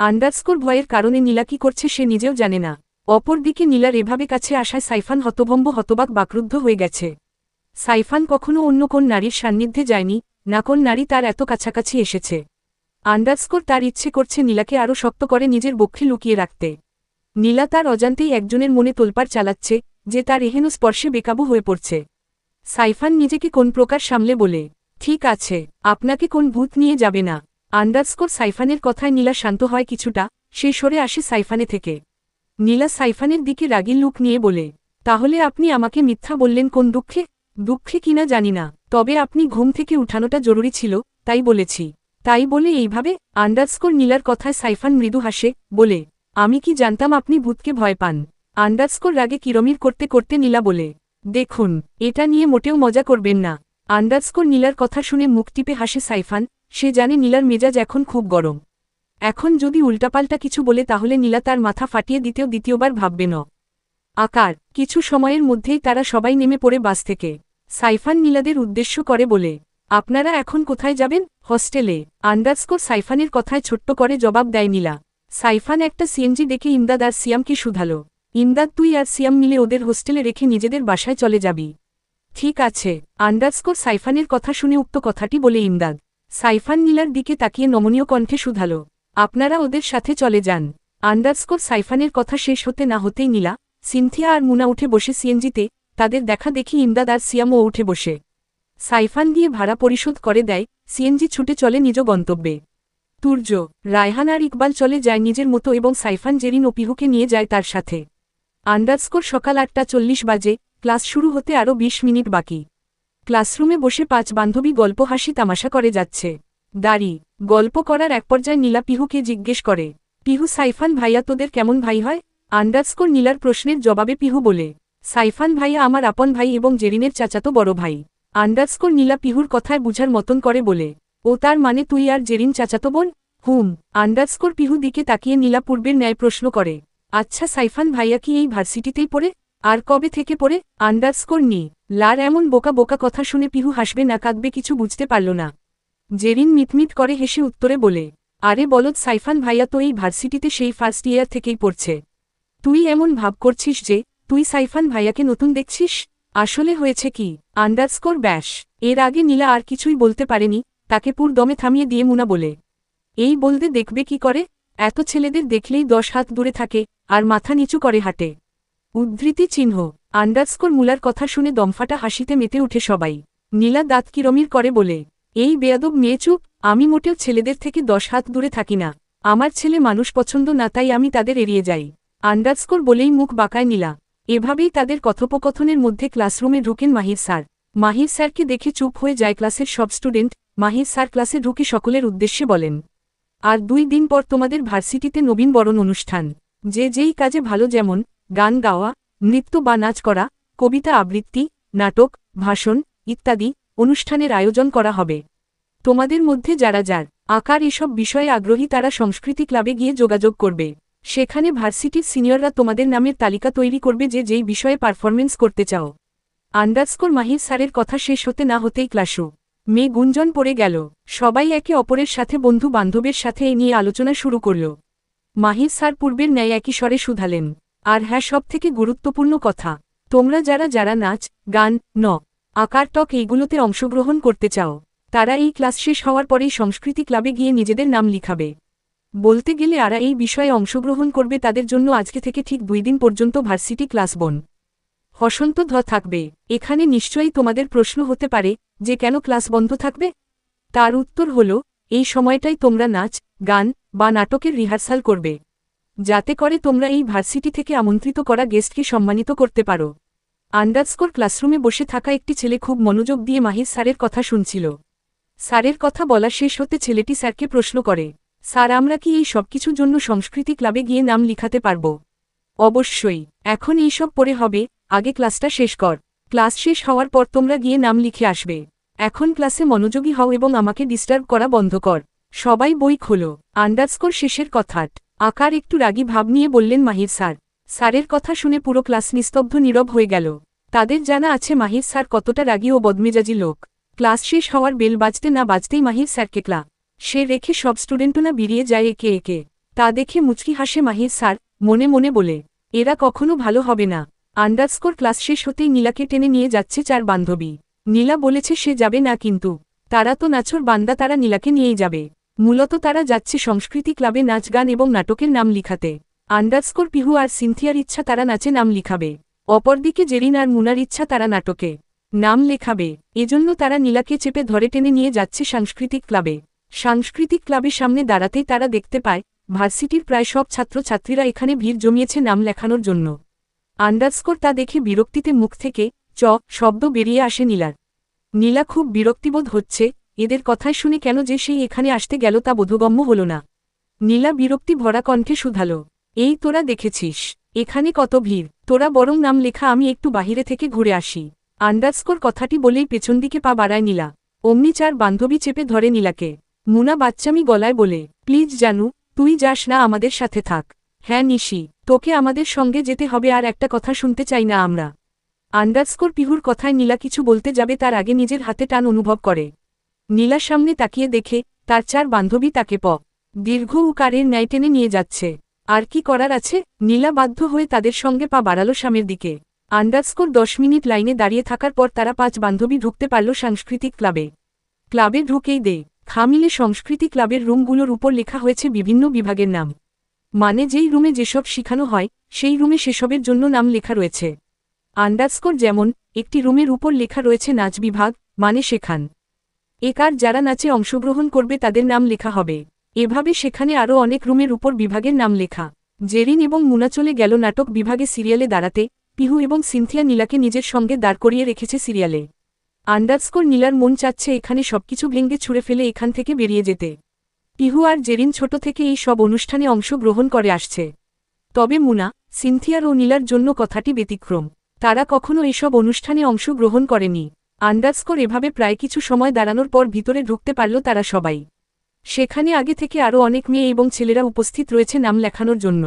Underscore ভয়ের কারণে নীলা কি করছে সে নিজেও জানে না। অপরদিকে নীলার এভাবে কাছে আসায় সাইফান হতভম্ব, হতবাক, বাকরুদ্ধ হয়ে গেছে। সাইফান কখনো অন্য কোন নারীর সান্নিধ্যে যায়নি, না কোন নারী তার এত কাছাকাছি এসেছে। আন্ডারস্কোর তার ইচ্ছে করছে নীলাকে আরও শক্ত করে নিজের বক্ষে লুকিয়ে রাখতে। নীলা তার অজান্তেই একজনের মনে তোলপাড় চালাচ্ছে, যে তার এহেন স্পর্শে বেকাবু হয়ে পড়ছে। সাইফান নিজেকে কোন প্রকার সামলে বলে, ঠিক আছে, আপনাকে কোন ভূত নিয়ে যাবে না। আন্ডারস্কোর সাইফানের কথায় নীলা শান্ত হয় কিছুটা, সে সরে আসে সাইফানে থেকে। নীলা সাইফানের দিকে রাগী লুক নিয়ে বলে, তাহলে আপনি আমাকে মিথ্যা বললেন কোন দুঃখে? দুঃখে কিনা জানি না, তবে আপনি ঘুম থেকে উঠানোটা জরুরি ছিল, তাই বলেছি। তাই বলে এইভাবে আন্ডারস্কোর নীলার কথায় সাইফান মৃদু হাসে, বলে, আমি কি জানতাম আপনি ভূতকে ভয় পান? আন্ডারস্কোর রাগে কিরমির করতে করতে নীলা বলে, দেখুন, এটা নিয়ে মোটেও মজা করবেন না। আন্ডারস্কোর নীলার কথা শুনে মুখ টিপে হাসে সাইফান সে জানে নীলার মেজাজ এখন খুব গরম। এখন যদি উল্টাপাল্টা কিছু বলে তাহলে নীলা তার মাথা ফাটিয়ে দিতেও দ্বিতীয়বার ভাববে ন। আকার, কিছু সময়ের মধ্যেই তারা সবাই নেমে পড়ে বাস থেকে। সাইফান নীলাদের উদ্দেশ্য করে বলে, আপনারা এখন কোথায় যাবেন? হস্টেলে। আন্ডারস্কোর সাইফানের কথায় ছোট্ট করে জবাব দেয় নীলা। সাইফান একটা সিএনজি দেখে ইমদাদ আর সিয়ামকে শুধালো। ইমদাদ, তুই আর সিয়াম মিলে ওদের হোস্টেলে রেখে নিজেদের বাসায় চলে যাবি। ঠিক আছে। আন্ডারস্কোর সাইফানের কথা শুনে উক্ত কথাটি বলে ইমদাদ। সাইফান নীলার দিকে তাকিয়ে নমনীয় কণ্ঠে শুধাল, আপনারা ওদের সাথে চলে যান। আন্ডারস্কোর সাইফানের কথা শেষ হতে না হতেই নীলা, সিনথিয়া আর মুনা উঠে বসে সিএনজিতে, তাদের দেখা দেখি ইমদাদ আর সিয়ামও উঠে বসে। সাইফান দিয়ে ভাড়া পরিশোধ করে দেয়, সিএনজি ছুটে চলে নিজ গন্তব্যে। তুর্য, রায়হান আর ইকবাল চলে যায় নিজের মতো এবং সাইফান জেরিন ও পিহুকে নিয়ে যায় তার সাথে। আন্ডারস্কোর সকাল আটটা চল্লিশ বাজে, ক্লাস শুরু হতে আরও ২০ মিনিট বাকি। ক্লাসরুমে বসে পাঁচ বান্ধবী গল্প হাসি তামাশা করে যাচ্ছে। দাড়ি, গল্প করার এক পর্যায়ে নীলা পিহুকে জিজ্ঞেস করে, পিহু, সাইফান ভাইয়া তোদের কেমন ভাই হয়? আন্ডারস্কোর নীলার প্রশ্নের জবাবে পিহু বলে, সাইফান ভাইয়া আমার আপন ভাই এবং জেরিনের চাচাতো বড় ভাই। আন্ডারস্কোর নীলা পিহুর কথায় বুঝার মতন করে বলে, ও তার মানে তুই আর জেরিন চাচাতো বোন? হুম। আন্ডারস্কোর পিহু দিকে তাকিয়ে নীলা পূর্বের ন্যায় প্রশ্ন করে আচ্ছা সাইফান ভাইয়া কি এই ভার্সিটিতেই পড়ে? আর কবে থেকে পড়ে? আন্ডারস্কোর নি লার এমন বোকা বোকা কথা শুনে পিহু হাসবে না, কাঁদবে, কিছু বুঝতে পারল না। জেরিন মিটমিট করে হেসে উত্তরে বলে, আরে বলদ সাইফান ভাইয়া, তো এই ভার্সিটিতে সেই ফার্স্ট ইয়ার থেকেই পড়ছে। তুই এমন ভাব করছিস যে, তুই সাইফান ভাইয়াকে নতুন দেখছিস? আসলে হয়েছে কি? আন্ডারস্কোর ব্যাস। এর আগে নীলা আর কিছুই বলতে পারেনি, তাকে পুর দমে থামিয়ে দিয়ে মুনা বলে, এই বলতে দেখবে কি করে? এত ছেলেদের দেখলেই দশ হাত দূরে থাকে, আর মাথা নিচু করে হাঁটে। উদ্ধৃতি চিহ্ন আন্ডারস্কোর মুলার কথা শুনে দমফাটা হাসিতে মেতে উঠে সবাই। নীলা দাঁত কিরমির করে বলে, এই বেয়াদব মেয়ে চুপ, আমি মোটেও ছেলেদের থেকে দশ হাত দূরে থাকি না। আমার ছেলে মানুষ পছন্দ না, তাই আমি তাদের এড়িয়ে যাই। আন্ডারস্কোর বলেই মুখ বাঁকায় নীলা। এভাবেই তাদের কথোপকথনের মধ্যে ক্লাসরুমে ঢুকেন মাহির স্যার। মাহির স্যারকে দেখে চুপ হয়ে যায় ক্লাসের সব স্টুডেন্ট মাহির স্যার ক্লাসে ঢুকে সকলের উদ্দেশ্যে বলেন, আর দুই দিন পর তোমাদের ভার্সিটিতে নবীন বরণ অনুষ্ঠান। যে যেই কাজে ভালো যেমন গান গাওয়া, নৃত্য বা নাচ করা, কবিতা আবৃত্তি, নাটক, ভাষণ ইত্যাদি অনুষ্ঠানের আয়োজন করা হবে। তোমাদের মধ্যে যারা যার আকার এসব বিষয়ে আগ্রহী তারা সংস্কৃতি ক্লাবে গিয়ে যোগাযোগ করবে। সেখানে ভার্সিটির সিনিয়ররা তোমাদের নামের তালিকা তৈরি করবে যে যেই বিষয়ে পারফরমেন্স করতে চাও। আন্ডারস্কোর মাহির স্যারের কথা শেষ হতে না হতেই ক্লাসু। মেয়ে গুঞ্জন পড়ে গেল। সবাই একে অপরের সাথে বন্ধু বান্ধবের সাথে এ নিয়ে আলোচনা শুরু করল। মাহির স্যার পূর্বের ন্যায় একই স্বরে শুধালেন। আর হ্যাঁ সব থেকে গুরুত্বপূর্ণ কথা, তোমরা যারা যারা নাচ, গান, ন, আকার টক এইগুলোতে অংশগ্রহণ করতে চাও, তারা এই ক্লাস শেষ হওয়ার পরেই সংস্কৃতি ক্লাবে গিয়ে নিজেদের নাম লিখাবে। বলতে গেলে আরা এই বিষয়ে অংশগ্রহণ করবে তাদের জন্য আজকে থেকে ঠিক দুই দিন পর্যন্ত ভার্সিটি ক্লাস বন। হসন্ত ধ থাকবে। এখানে নিশ্চয়ই তোমাদের প্রশ্ন হতে পারে, যে কেন ক্লাস বন্ধ থাকবে? তার উত্তর হল, এই সময়টাই তোমরা নাচ, গান বা নাটকের রিহার্সাল করবে। যাতে করে তোমরা এই ভার্সিটি থেকে আমন্ত্রিত করা গেস্টকে সম্মানিত করতে পারো। আন্ডারস্কোর ক্লাসরুমে বসে থাকা একটি ছেলে খুব মনোযোগ দিয়ে মাহির স্যারের কথা শুনছিল। স্যারের কথা বলা শেষ হতে ছেলেটি স্যারকে প্রশ্ন করে, স্যার, আমরা কি এই সবকিছুর জন্য সংস্কৃতি ক্লাবে গিয়ে নাম লিখাতে পারব? অবশ্যই, এখন এইসব পরে হবে, আগে ক্লাসটা শেষ কর। ক্লাস শেষ হওয়ার পর তোমরা গিয়ে নাম লিখে আসবে। এখন ক্লাসে মনোযোগী হও এবং আমাকে ডিস্টার্ব করা বন্ধ কর। সবাই বই খোলো। আন্ডারস্কোর শেষের কথাট। আকার একটু রাগী ভাব নিয়ে বললেন, মাহির স্যার, স্যারের কথা শুনে পুরো ক্লাস নিস্তব্ধ নীরব হয়ে গেল। তাদের জানা আছে মাহির স্যার কতটা রাগী ও বদমেজাজি লোক। ক্লাস শেষ হওয়ার বেল বাজতে না বাজতেই মাহির স্যারকে ক্লা সে রেখে সব স্টুডেন্টও না বেরিয়ে যায় একে একে। তা দেখে মুচকি হাসে মাহির স্যার, মনে মনে বলে, এরা কখনো ভালো হবে না। আন্ডারস্কোর ক্লাস শেষ হতেই নীলাকে টেনে নিয়ে যাচ্ছে চার বান্ধবী। নীলা বলেছে সে যাবে না, কিন্তু তারা তো নাচর বান্দা, তারা নীলাকে নিয়েই যাবে। মূলত তারা যাচ্ছে সংস্কৃতি ক্লাবে নাচ, গান এবং নাটকের নাম লিখাতে। আন্ডারস্কোর পিহু আর সিনথিয়ার ইচ্ছা তারা নাচে নাম লিখাবে। অপরদিকে জেরিন আর মুনার ইচ্ছা তারা নাটকে নাম লেখাবে। এজন্য তারা নীলাকে চেপে ধরে টেনে নিয়ে যাচ্ছে সাংস্কৃতিক ক্লাবে। সাংস্কৃতিক ক্লাবের সামনে দাঁড়াতেই তারা দেখতে পায়, ভার্সিটির প্রায় সব ছাত্রছাত্রীরা এখানে ভিড় জমিয়েছে নাম লেখানোর জন্য। আন্ডারস্কোর তা দেখে বিরক্তিতে মুখ থেকে চ শব্দ বেরিয়ে আসে নীলার। নীলা খুব বিরক্তিবোধ হচ্ছে এদের কথায় শুনে কেন যে সেই এখানে আসতে গেল তা বোধগম্য হল না। নীলা বিরক্তি ভরা কণ্ঠে শুধাল, এই তোরা দেখেছিস, এখানে কত ভিড়, তোরা বরং নাম লেখা আমি একটু বাহিরে থেকে ঘুরে আসি। আন্ডারস্কোর কথাটি বলেই পেছন দিকে পা বাড়ায় নীলা। অমনি চার বান্ধবী চেপে ধরে নীলাকে। মুনা বাচ্চামি গলায় বলে, প্লিজ জানু, তুই যাস না আমাদের সাথে থাক। হ্যাঁ নিশি, তোকে আমাদের সঙ্গে যেতে হবে আর একটা কথা শুনতে চাই না আমরা। আন্ডারস্কোর পিহুর কথায় নীলা কিছু বলতে যাবে তার আগে নিজের হাতে টান অনুভব করে। নীলার সামনে তাকিয়ে দেখে, তার চার বান্ধবী তাকে প, দীর্ঘ উকারের ন্যায় টেনে নিয়ে যাচ্ছে। আর কি করার আছে? নীলা বাধ্য হয়ে তাদের সঙ্গে পা বাড়ালো সামের দিকে। আন্ডারস্কোর দশ মিনিট লাইনে দাঁড়িয়ে থাকার পর তারা পাঁচ বান্ধবী ঢুকতে পারল সাংস্কৃতিক ক্লাবে। ক্লাবে ঢুকেই দে, খামিলে সংস্কৃতি ক্লাবের রুমগুলোর উপর লেখা হয়েছে বিভিন্ন বিভাগের নাম। মানে যেই রুমে যেসব শিখানো হয়, সেই রুমে সেসবের জন্য নাম লেখা রয়েছে। আন্ডারস্কোর যেমন, একটি রুমের উপর লেখা রয়েছে নাচ বিভাগ মানে শেখান একার যারা নাচে অংশগ্রহণ করবে তাদের নাম লেখা হবে। এভাবে সেখানে আরও অনেক রুমের উপর বিভাগের নাম লেখা। জেরিন এবং মুনা চলে গেল নাটক বিভাগে সিরিয়ালে দাঁড়াতে, পিহু এবং সিনথিয়া নীলাকে নিজের সঙ্গে দাঁড় করিয়ে রেখেছে সিরিয়ালে। আন্ডারস্কোর নীলার মন চাচ্ছে এখানে সবকিছু ভেঙ্গে ছুঁড়ে ফেলে এখান থেকে বেরিয়ে যেতে। পিহু আর জেরিন ছোট থেকে এই সব অনুষ্ঠানে অংশগ্রহণ করে আসছে। তবে মুনা, সিনথিয়ার ও নীলার জন্য কথাটি ব্যতিক্রম। তারা কখনো এসব অনুষ্ঠানে অংশগ্রহণ করেনি। আন্ডারস্কোর এভাবে প্রায় কিছু সময় দাঁড়ানোর পর ভিতরে ঢুকতে পারল তারা সবাই। সেখানে আগে থেকে আরও অনেক মেয়ে এবং ছেলেরা উপস্থিত রয়েছে নাম লেখানোর জন্য।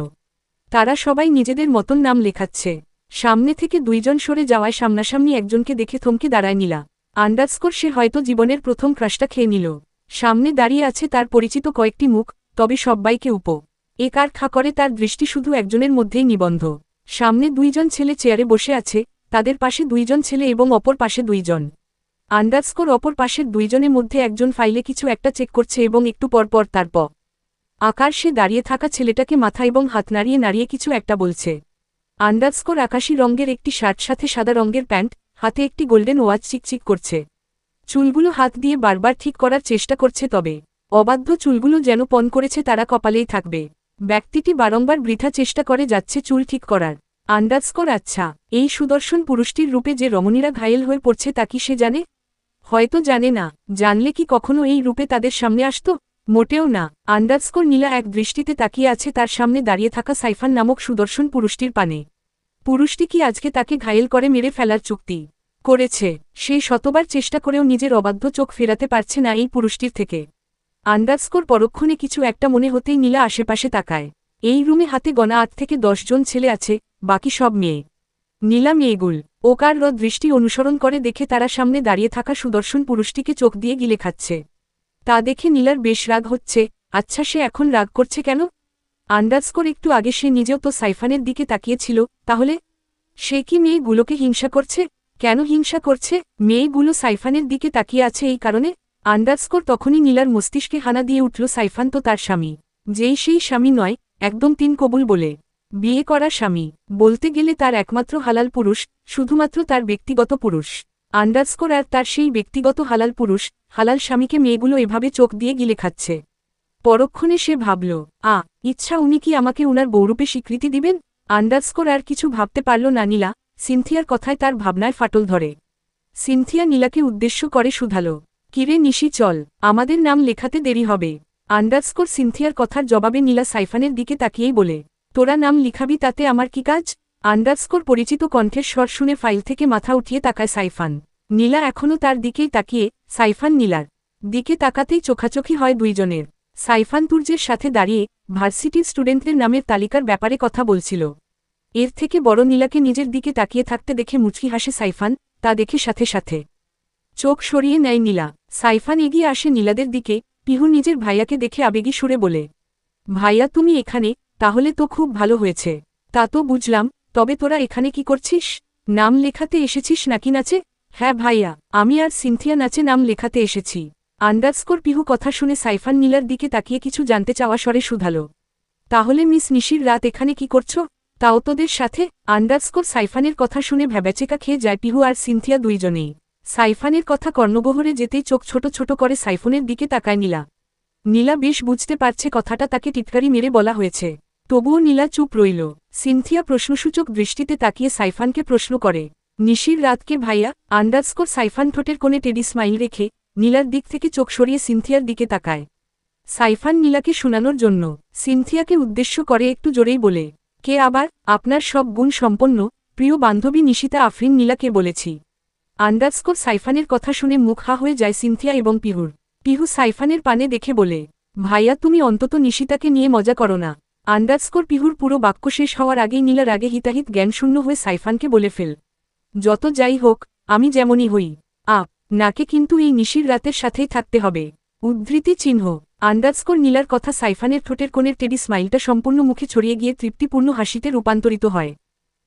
তারা সবাই নিজেদের মতন নাম লেখাচ্ছে। সামনে থেকে দুইজন সরে যাওয়ায় সামনাসামনি একজনকে দেখে থমকে দাঁড়ায় নিলা। আন্ডারস্কোর সে হয়তো জীবনের প্রথম ক্রাশটা খেয়ে নিল। সামনে দাঁড়িয়ে আছে তার পরিচিত কয়েকটি মুখ, তবে সব্বাইকে উপ। এ কার খা করে তার দৃষ্টি শুধু একজনের মধ্যেই নিবন্ধ। সামনে দুইজন ছেলে চেয়ারে বসে আছে তাদের পাশে দুইজন ছেলে এবং অপর পাশে দুইজন। আন্ডারস্কোর অপর পাশের দুইজনের মধ্যে একজন ফাইলে কিছু একটা চেক করছে এবং একটু পরপর তার প। আকার সে দাঁড়িয়ে থাকা ছেলেটাকে মাথা এবং হাত নাড়িয়ে নাড়িয়ে কিছু একটা বলছে। আন্ডারস্কোর আকাশি রঙের একটি শার্ট, সাথে সাদা রঙের প্যান্ট, হাতে একটি গোল্ডেন ওয়াচ চিকচিক করছে। চুলগুলো হাত দিয়ে বারবার ঠিক করার চেষ্টা করছে তবে। অবাধ্য চুলগুলো যেন পণ করেছে তারা কপালেই থাকবে। ব্যক্তিটি বারংবার বৃথা চেষ্টা করে যাচ্ছে চুল ঠিক করার। আন্ডারস্কোর আচ্ছা এই সুদর্শন পুরুষটির রূপে যে রমণীরা ঘায়েল হয়ে পড়ছে তা কি সে জানে? হয়তো জানে না, জানলে কি কখনো এই রূপে তাদের সামনে আসত? মোটেও না আন্ডারস্কোর নীলা এক দৃষ্টিতে তাকিয়ে আছে তার সামনে দাঁড়িয়ে থাকা সাইফান নামক সুদর্শন পুরুষটির পানে। পুরুষটি কি আজকে তাকে ঘায়েল করে মেরে ফেলার চুক্তি করেছে? সে শতবার চেষ্টা করেও নিজের অবাধ্য চোখ ফেরাতে পারছে না এই পুরুষটির থেকে। আন্ডারস্কোর পরক্ষণে কিছু একটা মনে হতেই নীলা আশেপাশে তাকায়। এই রুমে হাতে গণা আট থেকে জন ছেলে আছে, বাকি সব মেয়ে। নীলা মেয়েগুল, ওকার র দৃষ্টি অনুসরণ করে দেখে তারা সামনে দাঁড়িয়ে থাকা সুদর্শন পুরুষটিকে চোখ দিয়ে গিলে খাচ্ছে। তা দেখে নীলার বেশ রাগ হচ্ছে আচ্ছা সে এখন রাগ করছে কেন? আন্ডারস্কোর একটু আগে সে নিজেও তো সাইফানের দিকে তাকিয়েছিল, তাহলে? সে কি মেয়েগুলোকে হিংসা করছে? কেন হিংসা করছে? মেয়েগুলো সাইফানের দিকে তাকিয়ে আছে এই কারণে? আন্ডারস্কোর তখনই নীলার মস্তিষ্কে হানা দিয়ে উঠল সাইফান তো তার স্বামী। যেই সেই স্বামী নয় একদম তিন কবুল বলে। বিয়ে করা স্বামী, বলতে গেলে তার একমাত্র হালাল পুরুষ, শুধুমাত্র তার ব্যক্তিগত পুরুষ। আন্ডারস্কোর আর তার সেই ব্যক্তিগত হালাল পুরুষ, হালাল স্বামীকে মেয়েগুলো এভাবে চোখ দিয়ে গিলে খাচ্ছে। পরক্ষণে সে ভাবল, আ, ইচ্ছা উনি কি আমাকে উনার বৌরূপে স্বীকৃতি দিবেন? আন্ডারস্কোর আর কিছু ভাবতে পারল না নীলা, সিনথিয়ার কথায় তার ভাবনায় ফাটল ধরে। সিনথিয়া নীলাকে উদ্দেশ্য করে শুধাল, কিরে নিশি, চল, আমাদের নাম লেখাতে দেরি হবে। আন্ডারস্কোর সিনথিয়ার কথার জবাবে নীলা সাইফানের দিকে তাকিয়েই বলে, তোরা নাম লিখাবি তাতে আমার কি কাজ? আন্ডারস্কোর পরিচিত কণ্ঠের স্বর শুনে ফাইল থেকে মাথা উঠিয়ে তাকায় সাইফান। নীলা এখনও তার দিকেই তাকিয়ে, সাইফান নীলার দিকে তাকাতেই চোখাচোখি হয় দুইজনের। সাইফান তুর্যের সাথে দাঁড়িয়ে ভার্সিটির স্টুডেন্টদের নামের তালিকার ব্যাপারে কথা বলছিল। এর থেকে বড় নীলাকে নিজের দিকে তাকিয়ে থাকতে দেখে মুচকি হাসে সাইফান, তা দেখে সাথে সাথে চোখ সরিয়ে নেয় নীলা। সাইফান এগিয়ে আসে নীলাদের দিকে পিহু নিজের ভাইয়াকে দেখে আবেগী সুরে বলে, ভাইয়া, তুমি এখানে, তাহলে তো খুব ভালো হয়েছে। তা তো বুঝলাম, তবে তোরা এখানে কি করছিস? নাম লেখাতে এসেছিস নাকি নাচে? হ্যাঁ ভাইয়া, আমি আর সিনথিয়া নাচে নাম লেখাতে এসেছি। আন্ডারস্কোর পিহু কথা শুনে সাইফান নীলার দিকে তাকিয়ে কিছু জানতে চাওয়া স্বরে শুধালো, তাহলে মিস নিশির রাত এখানে কি করছ? তাও তোদের সাথে? আন্ডারস্কোর সাইফানের কথা শুনে ভ্যাবেচেকা খেয়ে যায় পিহু আর সিনথিয়া দুইজনেই। সাইফানের কথা কর্ণগহরে যেতেই চোখ ছোট ছোট করে সাইফনের দিকে তাকায় নীলা। নীলা বেশ বুঝতে পারছে কথাটা তাকে টিটকারি মেরে বলা হয়েছে। তবুও নীলা চুপ রইল। সিনথিয়া প্রশ্নসূচক দৃষ্টিতে তাকিয়ে সাইফানকে প্রশ্ন করে, নিশির রাতকে ভাইয়া, আন্ডারস্কোর সাইফান ঠোঁটের কোণে টেডি স্মাইল রেখে নীলার দিক থেকে চোখ সরিয়ে সিনথিয়ার দিকে তাকায়। সাইফান নীলাকে শোনানোর জন্য সিনথিয়াকে উদ্দেশ্য করে একটু জোরেই বলে, কে আবার? আপনার সব গুণ সম্পন্ন, প্রিয় বান্ধবী নিশিতা আফরিন নীলাকে বলেছি। আন্ডারস্কোর সাইফানের কথা শুনে মুখ হা হয়ে যায় সিনথিয়া এবং পিহুর। পিহু সাইফানের পানে দেখে বলে, ভাইয়া, তুমি অন্তত নিশিতাকে নিয়ে মজা করো না। আন্ডারস্কোর পিহুর পুরো বাক্য শেষ হওয়ার আগেই নীলার আগে হিতাহিত জ্ঞানশূন্য হয়ে সাইফানকে বলে ফেল, যত যাই হোক, আমি যেমনই হই। আপ নাকে কিন্তু এই নিশির রাতের সাথেই থাকতে হবে। উদ্ধৃতি চিহ্ন আন্ডারস্কোর নীলার কথা সাইফানের ঠোঁটের কোণের টেডি স্মাইলটা সম্পূর্ণ মুখে ছড়িয়ে গিয়ে তৃপ্তিপূর্ণ হাসিতে রূপান্তরিত হয়।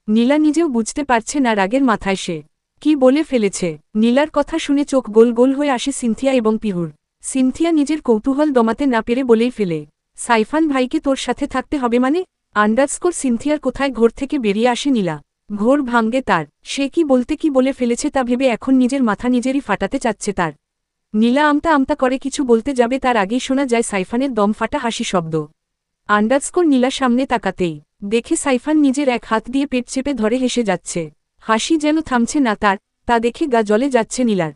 নীলা নিজেও বুঝতে পারছে না রাগের মাথায় সে কি বলে ফেলেছে? নীলার কথা শুনে চোখ গোল গোল হয়ে আসে সিনথিয়া এবং পিহুর। সিনথিয়া নিজের কৌতূহল দমাতে না পেরে বলেই ফেলে, সাইফান ভাইকে তোর সাথে থাকতে হবে মানে? আন্ডারস্কোর সিনথিয়ার কোথায় ঘোর থেকে বেরিয়ে আসে নীলা। ঘোর ভাঙ্গে তার, সে কি বলতে কি বলে ফেলেছে তা ভেবে এখন নিজের মাথা নিজেরই ফাটাতে চাচ্ছে তার। নীলা আমতা আমতা করে কিছু বলতে যাবে তার আগেই শোনা যায় সাইফানের দম ফাটা হাসি শব্দ। আন্ডারস্কোর নীলা সামনে তাকাতেই, দেখে সাইফান নিজের এক হাত দিয়ে পেট চেপে ধরে হেসে যাচ্ছে। হাসি যেন থামছে না তার, তা দেখে গা জলে যাচ্ছে নীলার।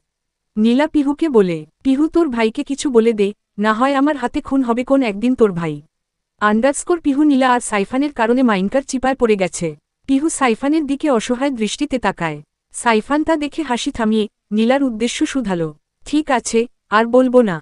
নীলা পিহুকে বলে, পিহু, তোর ভাইকে কিছু বলে দে, না হয় আমার হাতে খুন হবে কোন একদিন তোর ভাই। আন্ডারস্কোর পিহু, নীলা আর সাইফানের কারণে মাইনকার চিপায় পড়ে গেছে। পিহু সাইফানের দিকে অসহায় দৃষ্টিতে তাকায়। সাইফান তা দেখে হাসি থামিয়ে নীলার উদ্দেশ্য শুধালো। ঠিক আছে, আর বলব না।